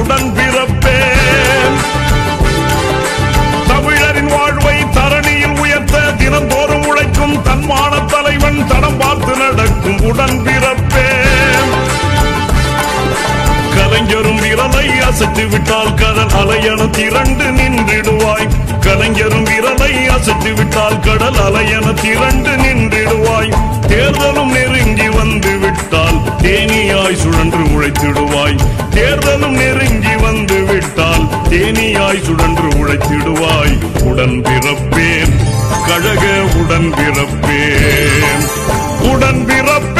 உடன் பிறப்பேன். தமிழரின் வாழ்வை தரணியில் உயர்த்த தினந்தோறும் உழைக்கும் தன்மான தலைவன் தடம் பார்த்து நடக்கும் உடன் பிறப்பேன். கலைஞரும் விரலை அசைத்து விட்டால் கடல் அலையன திரண்டு நின்றிடுவாய். கலைஞரும் விரலை அசைத்து விட்டால் கடல் அலையன திரண்டு நின்றிடுவாய். தேர்தலும் நெருங்கி வந்து சுழன்று உடன் பிறப்பேன். கழக உடன் பிறப்பேன். உடன் பிறப்பேன்.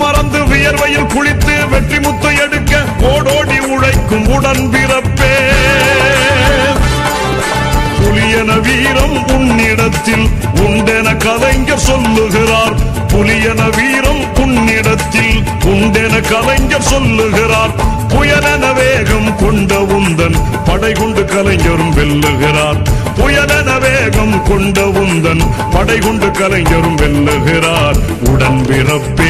மறந்து வியர்வையில் குளித்து வெற்றி முத்து எடுக்க ஓடோடி உழைக்கும் உடன் பிறப்பே. புலியன வீரம் உன்னிடத்தில் உண்டென கலைஞர் சொல்லுகிறார். புலியன வீரம் உன்னிடத்தில் உண்டென கலைஞர் சொல்லுகிறார். புயலன வேகம் கொண்ட உந்தன் படை கொண்டு கலைஞரும் வெல்லுகிறார். புயலன வேகம் கொண்ட உந்தன் படை கொண்டு கலைஞரும் வெல்லுகிறார். உடன் பிறப்பே.